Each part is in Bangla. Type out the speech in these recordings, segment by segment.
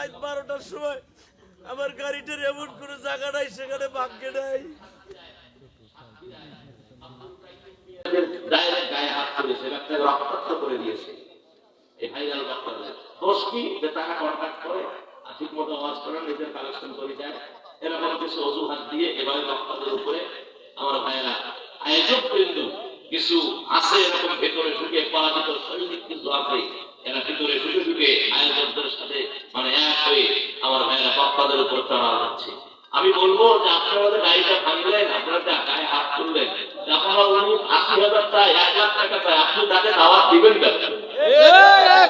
রাত বারোটার সময় আমার গাড়িটার এমন কোনো জায়গা নাই, সেখানে ভাগ্যে নাই। কন্ট্যাক্ট করে আর ঠিক মতো করে নিজের কালেকশন করে যায়। দিয়ে আমার ভাইয়েরা আয়োজক বিন্দু কিছু আছে এরকম ভেতরে ঢুকে পরাজিত সৈনিক কিছু আছে এরা ভিতরে ঢুকে ঢুকে আয়োজকদের সাথে মানে এক হয়ে আমার ভাইয়েরা বক্তাদের উপর চড়াও হচ্ছে। আমি বলব যে আপনারা গাড়িটা ভাঙলেন আপনারা গায়ে হাত তুললেন আপনারা উনি আশি হাজার চায় এক লাখ টাকা চায় আপনি তাকে দাওয়াত দিবেন কেন?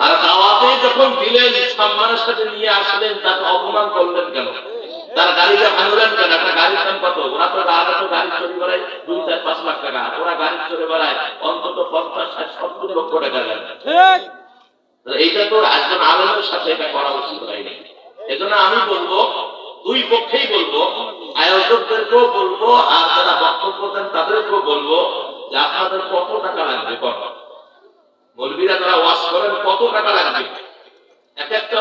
আর দাওয়াতে যখন দিলেন সম্মানের সাথে নিয়ে আসলেন তাকে অপমান করলেন কেন? তার গাড়িটা ভাঙলেন কেন? একটা গাড়ির দাম কত? ওরা তো গাড়ি তো গাড়ি চুরি বেড়ায় দুই চার পাঁচ লাখ টাকা। ওরা গাড়ি চড়ে বেড়ায় অন্তত পঞ্চাশ ষাট সত্তর লক্ষ টাকা তো এইটা তো একজন আলমের সাথে এটা করা উচিত হয়নি এজন্য আমি বলব দুই পক্ষেই বলব আয়োজকদেরকেও বলব আর যারা বক্তব্য দেন তাদেরকেও বলব যে আপনাদের কত টাকা লাগবে? কত? মৌলবীরা যারা ওয়াশ করেন কত টাকা লাগবে? এক একটা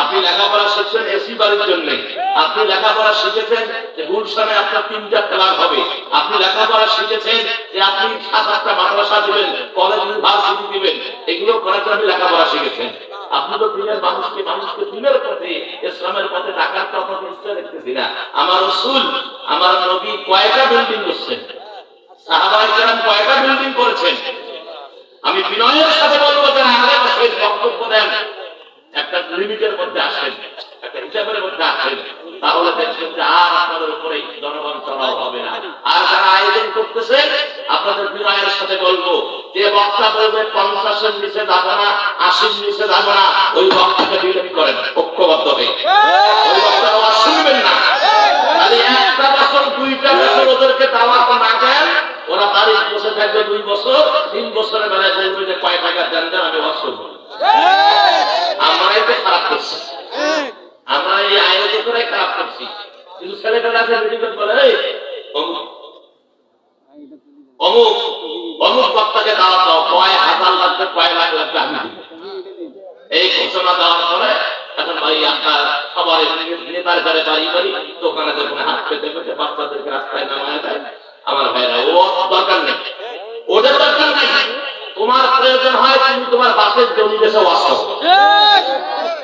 আপনি লেখাপড়া শিখছেন এসি বাড়ির জন্য? আপনি লেখাপড়া শিখেছেন যে গুলশানে আপনার তিনটা ক্লাব হবে। আপনি লেখাপড়া শিখেছেন যে আপনি সাত আটটা মাদ্রাসা দিবেন কলেজ ইউনিভার্সিটি দিবেন। এগুলো করার জন্য লেখাপড়া শিখেছেন। আপনি তো দিনের মানুষকে মানুষকে দিনের পথে, ইসলামের পথে ডাকার তো আপনাকে ইচ্ছা দেখতেছি না। আমার রসুল আমার নবী কয়টা বিল্ডিং করছেন? কয়টা বিল্ডিং করেছেন? আমি বিনয়ের সাথে বলব যে বক্তব্য দেন, একটা লিমিটের মধ্যে আসেন, একটা হিসাবের মধ্যে আসেন, তাহলে দেখছেন যে আর আপনাদের উপরে জনগণ হবে না। আর যারা আয়োজন করতেছে, আপনাদের বিনয়ের সাথে বলব, যে বক্তা বলবে, পঞ্চাশের নিচে যাব না, আশির নিচে যাব না, ওই বক্তাকে বিরোধ করেন, ঐক্যবদ্ধ হয়ে ওই বক্তা আওয়াজ শুনবেন না তাহলে একটা বছর দুইটা বছর ওদেরকে তো এই ঘোষণা দেওয়ার পরে এখন ভাই আপনার সবার নেতার ঘরে বাড়ি বাড়ি দোকানে দোকানে হাত পেতে পেতে বাচ্চাদেরকে রাস্তায় নামায় দেয় আমার ভাইরা ও দরকার নেই ওদের দরকার নাই তোমার প্রয়োজন হয় তুমি তোমার বাপের জমি করো।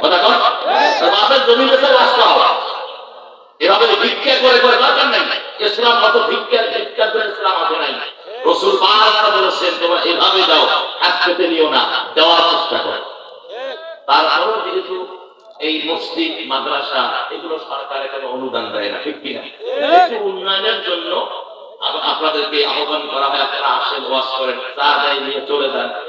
কর বাপের জমি করো এভাবে ভিক্ষা করে করে দরকার নাই। ইসলাম মত ভিক্ষার ভিক্ষার জন্য ইসলাম আছে নাই। রসুল বারবার বলেছেন, তোমরা এভাবে দাও হাত পেতে নিও না, দেওয়ার চেষ্টা করো। তারপরও যেহেতু এই মসজিদ, মাদ্রাসা, এগুলো সরকার এখানে অনুদান দেয় না, ঠিক কিনা উন্নয়নের জন্য আপ- আপনাদেরকে আহ্বান করা হয়, আপনারা আসেন ওয়াশ করেন যা দেয়, নিয়ে চলে যান।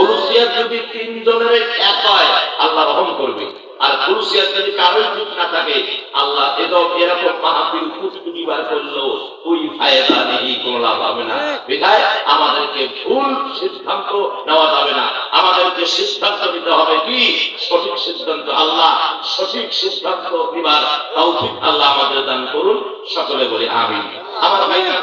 না যদি তিনজনের আল্লাহ রহম করবে। আর পুরুষিয়ার যদি কারোর ঠিক না থাকে, আল্লাহ এরকম মাহাবীর কুচকুচি বার করল ওই ফায়দা নেই কোনো সিদ্ধান্ত নেওয়া যাবে না। আমাদেরকে সিদ্ধান্ত নিতে হবে কি? সঠিক সিদ্ধান্ত আল্লাহ, সঠিক সিদ্ধান্ত নিবার তৌফিক আল্লাহ আমাদের দান করুন। সকলে বলি আমি আমার ভাইরা